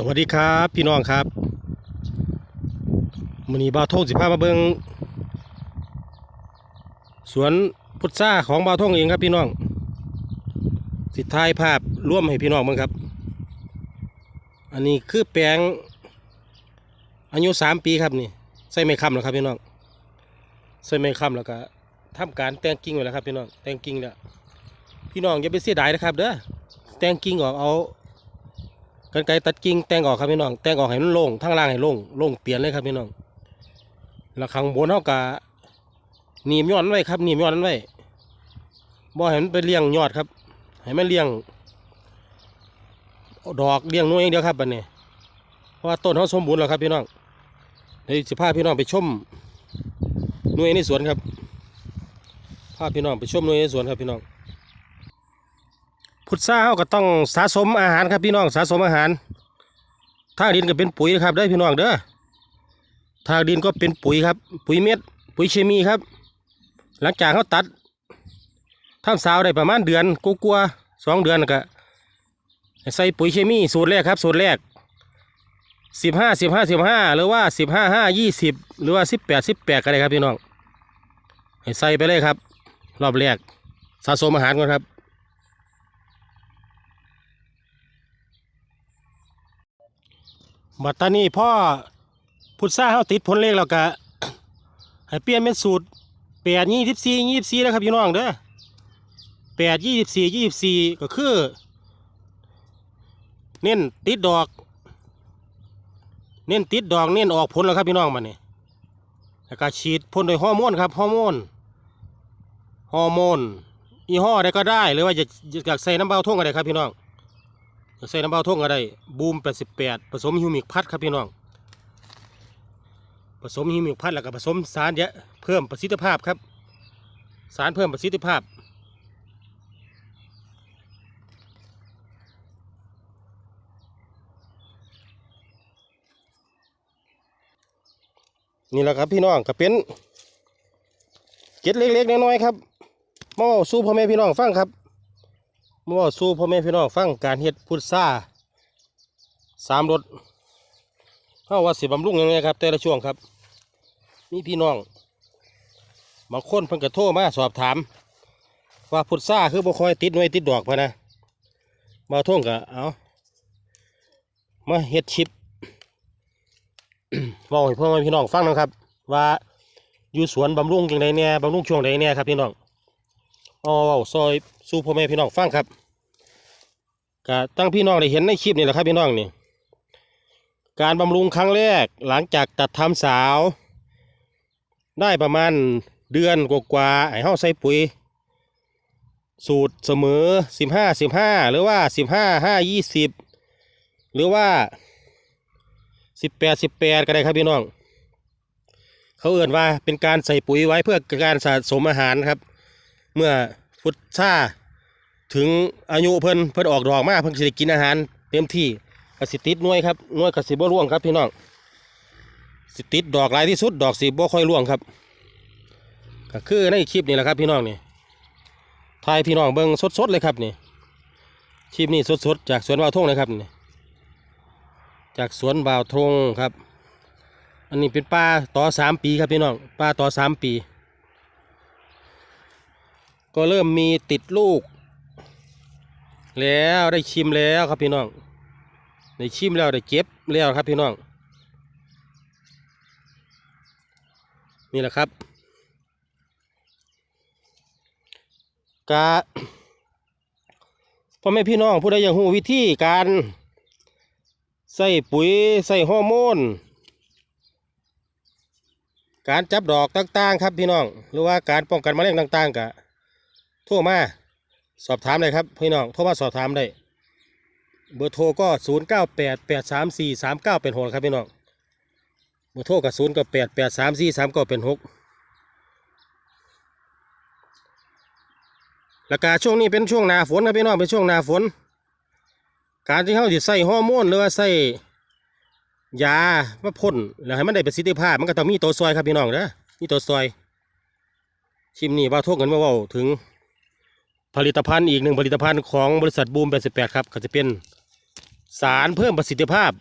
สวัสดีครับพี่น้องครับมันนี้บ่าวทงสิพามาเบิงสวนพุทราของบ่าวทงเองครับพี่น้อง สิถ่ายภาพร่วมให้พี่น้องเบ้งครับ อันนี้คือแปลงอายุสามปีครับนี่ใส่ไม้ค้ำแล้วครับพี่น้องใส่ไม้ค้ำแล้วก็ทำการแต่งกิ่งไว้แล้วครับพี่น้องแต่งกิ่งแล้วพี่น้องอย่าไปเสียดายนะครับเด้อแต่งกิ่งออกเอา กันไกตัดกิ่งแต่งออกครับพี่น้องแต่งออกให้มันโล่งทั้งล่างให้โล่งโล่งเตียนเลยครับพี่น้องแล้วข้างบนเขากะหนีบยอดมันไว้ครับหนีบยอดมันไว้บ่ให้มันไปเลี้ยงยอดครับ ให้มันเลี้ยง ดอกเลี้ยงหน้อยองเดียวครับบัดนี้เพราะว่าต้นเขาสมบูรณ์แล้วครับพี่น้องเดี๋ยวจะพาพี่น้องไปชมหน่วยในสวนครับพาพี่น้องไปชมหน่วยในสวนครับพี่น้อง พุทราเขาก็ต้องสะสมอาหารครับพี่น้องสะสมอาหารทางดินก็เป็นปุ๋ยนะครับเด้พี่น้องเด้อทางดินก็เป็นปุ๋ยครับ ปุ๋ยเม็ดปุ๋ยเคมีครับ หลังจากเขาตัดทำสาวได้ประมาณเดือนกลัวๆสองเดือนก็ใส่ปุ๋ยเคมีสูตรแรกครับ สูตรแรกสิบห้าสิบห้าสิบห้าหรือว่าสิบห้าห้ายี่สิบหรือว่าสิบแปดสิบแปดก็ได้ครับพี่น้องใส่ไปเลยครับ รอบแรกสะสมอาหารก่อนครับ บัดตานี้พ่อพุทธาเขาติดผลเลขแล้วก็ให้เปลี่ยนเป็นสูตรแปดยี่สิบสี่ยี่สิบสี่แล้วครับพี่น้องเด้อแปดยี่สิบสี่ยี่สิบสี่ก็คือ เน้นติดดอก เน้นติดดอกเน้นออกผลแล้วครับพี่น้องมันนี่แล้วก็ฉีดพ่นโดยฮอร์โมนครับฮอร์โมนฮอร์โมนอีห้อใดก็ได้หรือว่าจะอยากใส่น้ำเบาท่งก็ได้ครับพี่น้อง ใส่น้ำเบาท่งก็ได้บูม 88 ผสมฮิวมิกพัดครับพี่น้อง ผสมฮิวมิกพัดแล้วก็ผสมสารเยอะเพิ่มประสิทธิภาพครับ สารเพิ่มประสิทธิภาพ นี่แหละครับพี่น้องก็เป็นเจ็ดเล็กๆน้อยๆครับมาเว้าสู้พ่อแม่พี่น้องฟังครับ มาว่าสู้พ่อแม่พี่น้องฟังการเฮ็ดพุทราสามรสเฮาว่าสิบำรุงยังไงครับ แต่ละช่วงครับ มีพี่น้องบางคนเพิ่นก็โทรมาสอบถาม ว่าพุทราคือบ่คอยติดหน่วยติดดอกพะนะมาท่งก็เอามาเฮ็ดชิปเว้าให้พ่อแม่พี่น้องฟังนะครับ ว่าอยู่สวนบำรุงจังไดแหน่ยบำรุงช่วงใดแหน่ยครับพี่น้อง เอาเว้าซอยสู่พ่อแม่พี่น้องฟังครับก็ตั้งพี่น้องได้เห็นในคลิปนี่แหละครับพี่น้องนี่การบำรุงครั้งแรกหลังจากตัดทำสาว ได้ประมาณเดือนกว่าๆไอ้เฮาใส่ปุ๋ย สูตรเสมอสิบห้าสิบห้าหรือว่าสิบห้าห้ายี่สิบหรือว่าสิบแปดสิบแปดก็ได้ครับพี่น้อง เขาเอื่นว่าเป็นการใส่ปุ๋ยไว้เพื่อการสะสมอาหารครับ เมื่อพุทธาถึงอายุเพิ่นเพิ่นออกดอกมาเพิ่นสิได้กินอาหารเต็มที่กสิติดน่วยครับน่วยกสิบ่ร่วงครับพี่น้องสิติดดอกหลายที่สุดดอกสิบ่ค่อยร่วงครับ ก็คือในคลิปนี้แหละครับพี่น้องนี่ถ่ายพี่น้องเบิ่งสดๆเลยครับนี่คลิปนี้สดๆจากสวนบ่าวทงเลยครับนี่จากสวนบ่าวทงครับ อันนี้เป็นป่าต่อสามปีครับพี่น้องป่าต่อสามปี ก็เริ่มมีติดลูก แล้วได้ชิมแล้วครับพี่น้องได้ชิมแล้วได้เก็บแล้วครับพี่น้อง นี่แหละครับกาพ่อแม่พี่น้องผู้ใดอยากรู้วิธีการใส่ปุ๋ยใส่ฮอร์โมน การจับดอกต่างๆ ครับพี่น้อง หรือว่าการป้องกันแมลงต่างๆกะ โทรมา สอบถามเลยครับพี่น้องโทรมาสอบถามได้เบอร์โทรก็ 0 9 8 8 3 4 3 9เป็นหกครับพี่น้องเบอร์โทรก็0 9 8 8 3 4 3 9เป็นหกแล้วก็ช่วงนี้เป็นช่วงหนาฝนครับพี่น้องเป็นช่วงหนาฝน การที่เขาจะใส่ฮอร์โมนหรือว่าใส่ยามาพ่นแล้วให้มันได้ประสิทธิภาพ มันก็ต้องมีตัวซอยครับพี่น้องเด้อมีตัวซอยชิมนี่ว่าโทกกันมาเว่าถึง ผลิตภัณฑ์อีกหนึ่งผลิตภัณฑ์ของบริษัทบูม 88 ครับ ก็จะเป็นสารเพิ่มประสิทธิภาพ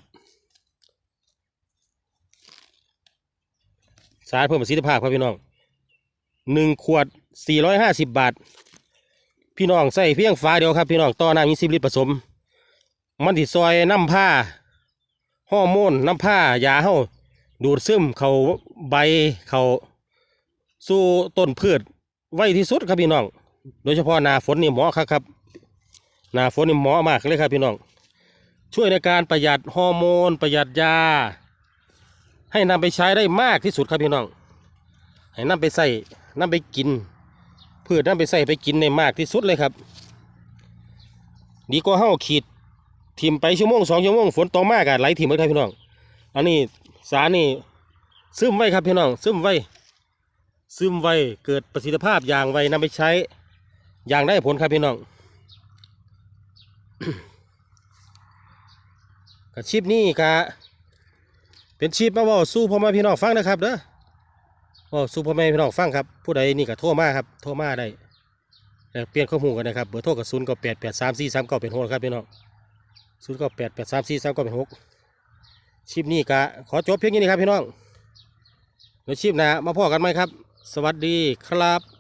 สารเพิ่มประสิทธิภาพครับพี่น้องหนึ่งขวด 450 บาท พี่น้องใส่เพียงฟ้าเดียวครับพี่น้องต่อน้ำยี่สิบลิตรผสม มันติดซอยน้ำผ้าฮอร์โมนน้ำผ้ายาเห่าดูดซึมเขาใบเขาสู้ต้นพืชไวที่สุดครับพี่น้อง โดยเฉพาะหนาฝนนี่เหมาะครับครับหนาฝนนี่เหมาะมากเลยครับพี่น้อง ช่วยในการประหยัดฮอร์โมน ประหยัดยา ให้นำไปใช้ได้มากที่สุดครับพี่น้อง ให้นำไปใส่นำไปกินพืชนำไปใส่ไปกินในมากที่สุดเลยครับ ดีกว่าเฮาขีดทิมไปชั่วโมงสองชั่วโมงฝนตกมากอะไหลทิมไปครับพี่น้อง อันนี้สารนี่ซึมไว้ครับพี่น้องซึมไว้ซึมไวเกิดประสิทธิภาพอย่างไวนำไปใช้ อย่างได้ผลครับพี่น้องกับชิปนี้กะเป็นชิปมาว่าสู้พ่อแม่พี่น้องฟังนะครับเด้อว่าสู้พ่อแม่พี่น้องฟังครับ ผู้ใดนี่ก็โทรมาครับโทรมาได้เปลี่ยนข้อมูลกันนะครับเบอร์โทรกับศูนย์ก็แปดแปดสามสี่สามเก้าเป็นหกครับพี่น้องศูนย์ก็แปดแปดสามสี่สามเก้าเป็นหกชิปนี้กะขอจบเพียงนี้นะครับพี่น้องเดี๋ยวชิปหน้ามาพอกันไหมครับ สวัสดีครับ